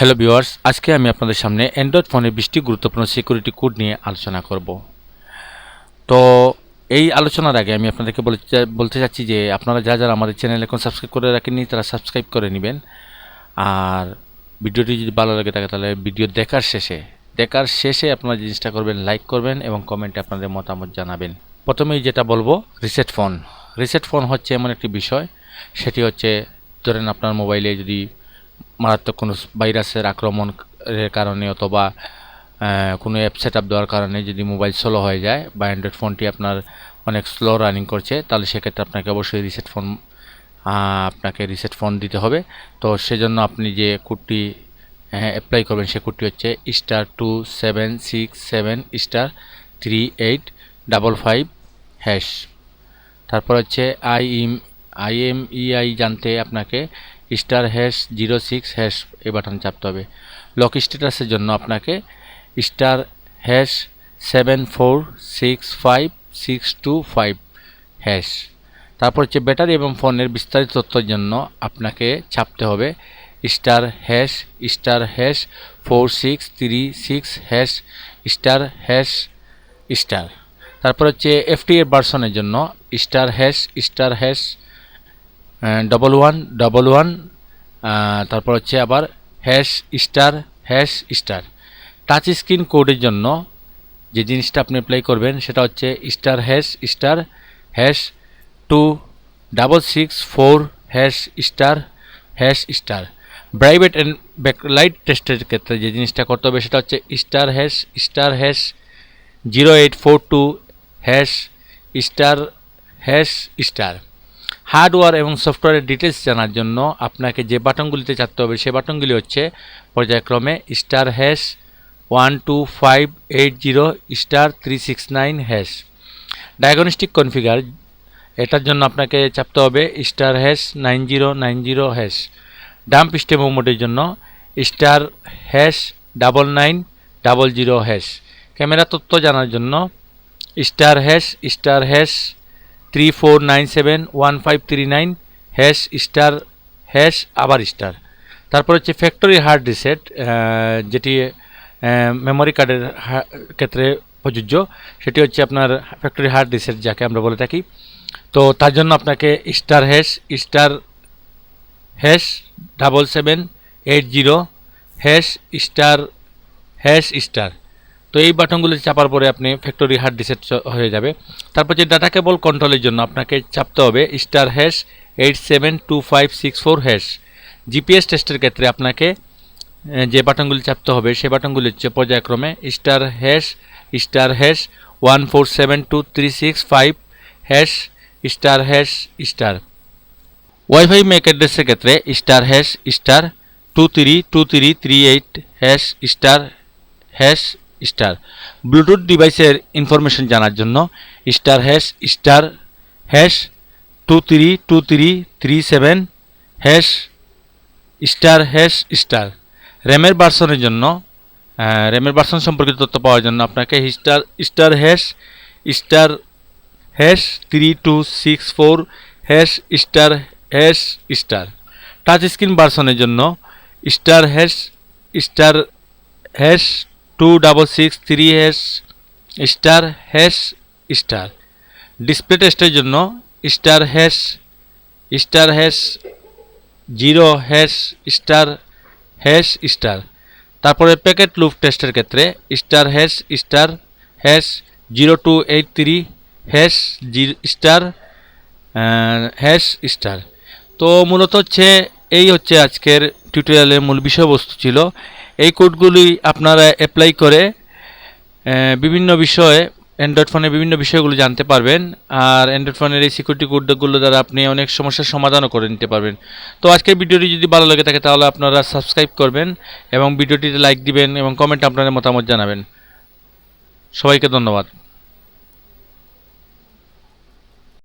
Hello viewers আজকে আমি আপনাদের সামনে অ্যান্ড্রয়েড ফোনের বৃষ্টি গুরুত্বপূর্ণ সিকিউরিটি কোড নিয়ে আলোচনা করব। তো এই আলোচনার আগে আমি আপনাদেরকে বলতে চাচ্ছি যে আপনারা যারা যারা আমাদের চ্যানেল এখন সাবস্ক্রাইব করে রাখেননি, তারা সাবস্ক্রাইব করে নেবেন। আর ভিডিওটি যদি ভালো লাগে থাকে, তাহলে ভিডিও দেখার শেষে দেখার শেষে আপনারা জিনিসটা করবেন লাইক করবেন এবং কমেন্টে আপনাদের মতামত জানাবেন। প্রথমেই যেটা বলব রিসেট ফোন রিসেট ফোন হচ্ছে এমন একটি বিষয়, সেটি হচ্ছে ধরেন আপনার মোবাইলে যদি মারাত্মক কোনো ভাইরাসের আক্রমণের কারণে অথবা কোনো অ্যাপ সেট আপ দেওয়ার কারণে যদি মোবাইল স্লো হয়ে যায় বা অ্যান্ড্রয়েড ফোনটি আপনার অনেক স্লো রানিং করছে, তাহলে সেক্ষেত্রে আপনাকে অবশ্যই রিসেট ফোন আপনাকে রিসেট ফোন দিতে হবে। তো সেজন্য আপনি যে কোডটি অ্যাপ্লাই করবেন সে কোডটি হচ্ছে star two seven six seven star three eight double five hash তারপর হচ্ছে I M I M E I জানতে আপনাকে star hash zero six hash এই বাটন চাপতে হবে। লক স্ট্যাটাসের জন্য আপনাকে star hash seven four six five six two five hash. তারপর হচ্ছে ব্যাটারি এবং ফোনের বিস্তারিত তথ্যের জন্য আপনাকে ছাপতে হবে star hash star hash four six three six hash, star hash, star. তারপর হচ্ছে এফটি এর ভার্সনের জন্য star hash star hash double one double one তারপর হচ্ছে আবার hash star hash star touch screen কোডের জন্য যে জিনিসটা আপনি অ্যাপ্লাই করবেন, সেটা হচ্ছে star hash star hash two double six four hash star hash star private and backlight টেস্টের ক্ষেত্রে যে জিনিসটা করতে হবে, সেটা হচ্ছে star hash star hash zero eight four two hash star hash star hardware এবং সফটওয়্যারের ডিটেলস জানার জন্য আপনাকে যে বাটনগুলিতে চাপতে হবে সে বাটনগুলি হচ্ছে পর্যায়ক্রমে star hash one two five eight zero star three six nine hash diagnostic configure এটার জন্য আপনাকে চাপতে হবে star hash nine zero nine zero hash dump stem মোডের জন্য star hash double nine double zero hash camera তথ্য জানার জন্য star hash star hash three four nine seven one five three nine hash star hash আবার star তারপর হচ্ছে factory hard reset যেটি memory কার্ডের ক্ষেত্রে প্রযোজ্য। সেটি হচ্ছে আপনার ফ্যাক্টরি হার্ড রিসেট যাকে আমরা বলে থাকি। তো তার জন্য আপনাকে star hash star hash double seven eight zero hash star hash star তো এই বাটনগুলো চাপার পরে আপনি ফ্যাক্টরি হার্ড রিসেট হয়ে যাবে। তারপর যে ডাটা কেবল কন্ট্রোলের জন্য আপনাকে চাপতে হবে star hash eight seven two five six four hash GPS টেস্টের ক্ষেত্রে আপনাকে যে বাটনগুলি চাপতে হবে, সেই বাটনগুলি হচ্ছে পর্যায়ক্রমে star hash star hash one four seven two three six five hash star hash star wifi mac অ্যাড্রেসের ক্ষেত্রে star hash star two three two three three eight hash star hash star. Bluetooth ডিভাইসের information জানার জন্য star hash star hash two three two three three seven hash star hash star. র্যামের ভার্সনের জন্য র্যামের version সম্পর্কিত তথ্য পাওয়ার জন্য আপনাকে star star hash star hash three two six four hash star hash star. Touch screen ভার্সনের জন্য, star hash star hash two double six three hash star hash star display টেস্টের জন্য star hash star hash zero hash star hash star তারপরে packet loop টেস্টের ক্ষেত্রে star hash star hash zero two eight three hash star hash star তো মূলত হচ্ছে এই হচ্ছে আজকের টিউটোরিয়ালের মূল বিষয়বস্তু ছিল। এই কোডগুলি আপনারা অ্যাপ্লাই করে বিভিন্ন বিষয়ে অ্যান্ড্রয়েড ফোনের বিভিন্ন বিষয়গুলো জানতে পারবেন। আর অ্যান্ড্রয়েড ফোনের এই সিকিউরিটি কোডগুলো দ্বারা আপনি অনেক সমস্যার সমাধানও করে নিতে পারবেন। তো আজকের ভিডিওটি যদি ভালো লাগে থাকে, তাহলে আপনারা সাবস্ক্রাইব করবেন এবং ভিডিওটিতে লাইক দিবেন এবং কমেন্ট আপনাদের মতামত জানাবেন। সবাইকে ধন্যবাদ।